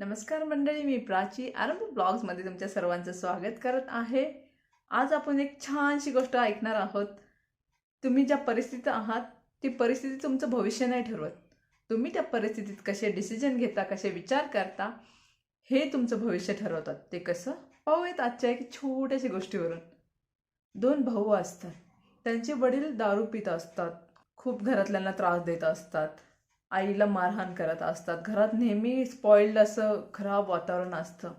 नमस्कार मंडळी मी प्राची. आरंभ ब्लॉग्समध्ये तुमच्या सर्वांचं स्वागत करत आहे. आज आपण एक छानशी गोष्ट ऐकणार आहोत. तुम्ही ज्या परिस्थितीत आहात ती परिस्थिती तुमचं भविष्य नाही ठरवत. तुम्ही त्या परिस्थितीत कसे डिसिजन घेता कसे विचार करता हे तुमचं भविष्य ठरवतात. ते कसं? पाहूयात आजच्या एक छोट्याशा गोष्टीवरून. दोन भाऊ असतात. त्यांचे वडील दारू पित असतात. खूप घरातल्यांना त्रास देत असतात. आईला मारहाण करत असतात. घरात नेहमी स्पॉइल्ड असं खराब वातावरण असतं.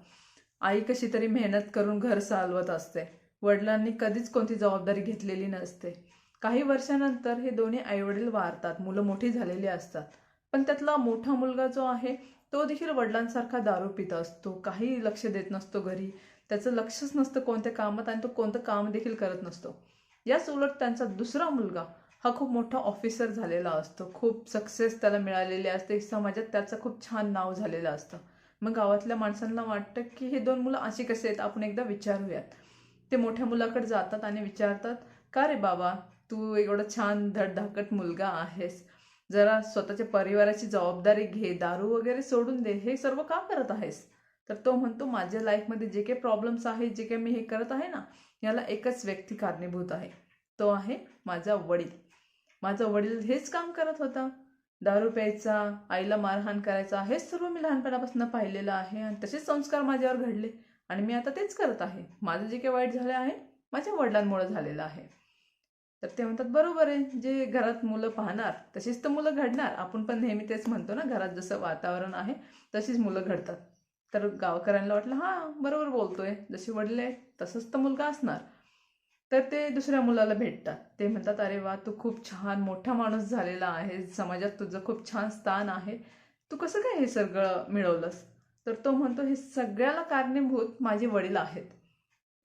आई कशी तरी मेहनत करून घर चालवत असते. वडिलांनी कधीच कोणती जबाबदारी घेतलेली नसते. काही वर्षानंतर हे दोन्ही आईवडील वारतात. मुलं मोठी झालेली असतात. पण त्यातला मोठा मुलगा जो आहे तो देखील वडिलांसारखा दारू पित असतो. काही लक्ष देत नसतो घरी. त्याचं लक्षच नसतं कोणत्या कामात आणि तो कोणतं काम देखील करत नसतो. याच उलट त्यांचा दुसरा मुलगा हा खूप मोठा ऑफिसर झालेला असतो. खूप सक्सेस त्याला मिळालेली असते. समाजात त्याचं खूप छान नाव झालेलं असतं. मग गावातल्या माणसांना वाटतं की हे दोन मुलं अशी कसे आहेत? आपण एकदा विचारूयात. ते मोठ्या मुलाकडे जातात आणि विचारतात का रे बाबा तू एवढं छान धडधाकट मुलगा आहेस. जरा स्वतःच्या परिवाराची जबाबदारी घे दारू वगैरे सोडून दे. हे सर्व का करत आहेस? तर तो म्हणतो माझ्या लाईफमध्ये जे काही प्रॉब्लेम्स आहेत जे काही मी हे करत आहे ना याला एकच व्यक्ती कारणीभूत आहे. तो आहे माझा वडील. माझा वडील हेच काम करत होता. दारू प्यायचा आईला मारहाण करायचा हेच सर्व मी लहानपणापासून पाहिलेलं आहे आणि तसेच संस्कार माझ्यावर घडले. आणि मी आता तेच करत आहे. माझं जे काही वाईट झालं आहे माझ्या वडिलांमुळे झालेलं आहे. तर ते म्हणतात बरोबर आहे. जे घरात मुलं पाहणार तशीच तर मुलं घडणार. आपण पण नेहमी तेच म्हणतो ना घरात जसं वातावरण आहे तशीच मुलं घडतात. तर गावकऱ्यांना वाटलं हां बरोबर बोलतोय. जसे वडील आहे तसंच तर मुलगा असणार. तर ते दुसऱ्या मुलाला भेटतात. ते म्हणतात अरे वा तू खूप छान मोठा माणूस झालेला आहे समाजात तुझं खूप छान स्थान आहे. तू कसं काय हे सगळं मिळवलंस? तर तो म्हणतो हे सगळ्याला कारणीभूत माझे वडील आहेत.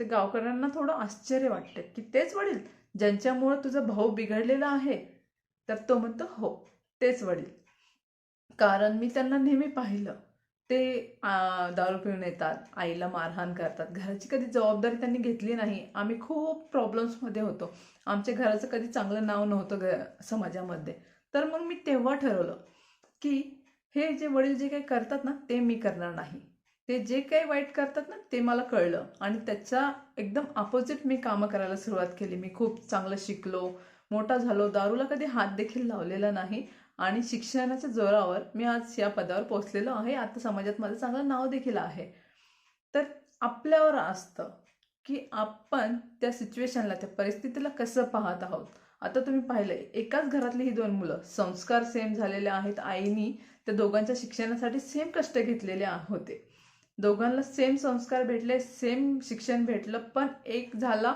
तर गावकऱ्यांना थोडं आश्चर्य वाटतं की तेच वडील ज्यांच्यामुळं तुझा भाऊ बिघडलेला आहे? तर तो म्हणतो हो तेच वडील. कारण मी त्यांना नेहमी पाहिलं. ते दारू पिऊन येतात आईला मारहाण करतात. घराची कधी जबाबदारी त्यांनी घेतली नाही. आम्ही खूप प्रॉब्लेम्समध्ये होतो. आमच्या घराचं कधी चांगलं नाव नव्हतं ग समाजामध्ये. तर मग मी तेव्हा ठरवलं की हे जे वडील जे काही करतात ना ते मी करणार नाही. ते जे काही वाईट करतात ना ते मला कळलं. आणि त्याच्या एकदम अपोजिट मी कामं करायला सुरुवात केली. मी खूप चांगलं शिकलो. मोठा झालो. दारूला कधी हात देखील लावलेला नाही. आणि शिक्षणाच्या जोरावर मी आज या पदावर पोहोचलेलो आहे. आता समाजात माझं चांगलं नाव देखील आहे. तर आपल्यावर असतं की आपण त्या सिच्युएशनला त्या परिस्थितीला कसं पाहत आहोत? आता तुम्ही पाहिलंय एकाच घरातली ही दोन मुलं संस्कार सेम झालेले आहेत. आईनी त्या दोघांच्या शिक्षणासाठी सेम कष्ट घेतलेले होते. दोघांना सेम संस्कार भेटले सेम शिक्षण भेटलं पण एक झाला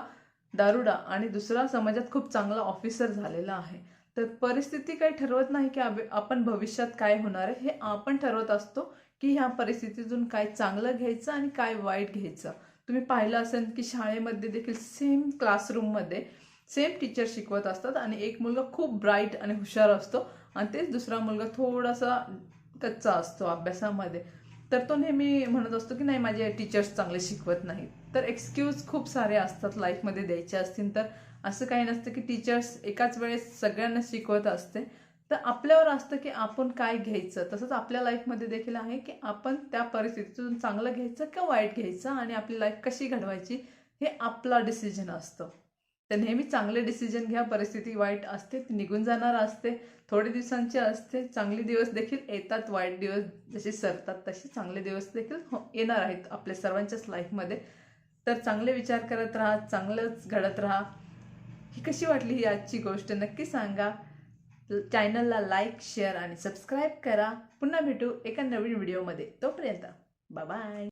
दारुडा आणि दुसरा समाजात खूप चांगला ऑफिसर झालेला आहे. तर परिस्थिती काही ठरवत नाही की आपण भविष्यात काय होणार आहे हे आपण ठरवत असतो की ह्या परिस्थितीतून काय चांगलं घ्यायचं आणि काय वाईट घ्यायचं. तुम्ही पाहिलं असेल की शाळेमध्ये देखील सेम क्लासरूममध्ये सेम टीचर शिकवत असतात आणि एक मुलगा खूप ब्राईट आणि हुशार असतो आणि तेच दुसरा मुलगा थोडासा कच्चा असतो अभ्यासामध्ये. तर तो नेहमी म्हणत असतो की नाही माझे टीचर्स चांगले शिकवत नाहीत. तर एक्सक्यूज खूप सारे असतात लाईफमध्ये द्यायचे असतील तर. असं काही नसतं की टीचर्स एकाच वेळेस सगळ्यांना शिकवत असते. तर आपल्यावर असतं की आपण काय घ्यायचं? तसंच आपल्या लाईफमध्ये देखील आहे की आपण त्या परिस्थितीतून चांगलं घ्यायचं का वाईट घ्यायचं आणि आपली लाईफ कशी घडवायची हे आपला डिसिजन असतं. तर नेहमी चांगले डिसिजन घ्या परिस्थिती वाईट असते ती निघून जाणार असते थोडे दिवसांची असते चांगले दिवस देखील येतात वाईट दिवस जसे सरतात तसे चांगले दिवस देखील हो- येणार आहेत आपल्या सर्वांच्याच लाईफमध्ये तर चांगले विचार करत राहा चांगलंच घडत राहा. ही कशी वाटली ही आजची गोष्ट नक्की सांगा. चॅनलला लाईक शेअर आणि सबस्क्राईब करा. पुन्हा भेटू एका नवीन व्हिडिओमध्ये तोपर्यंत बाय